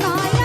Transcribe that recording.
নাই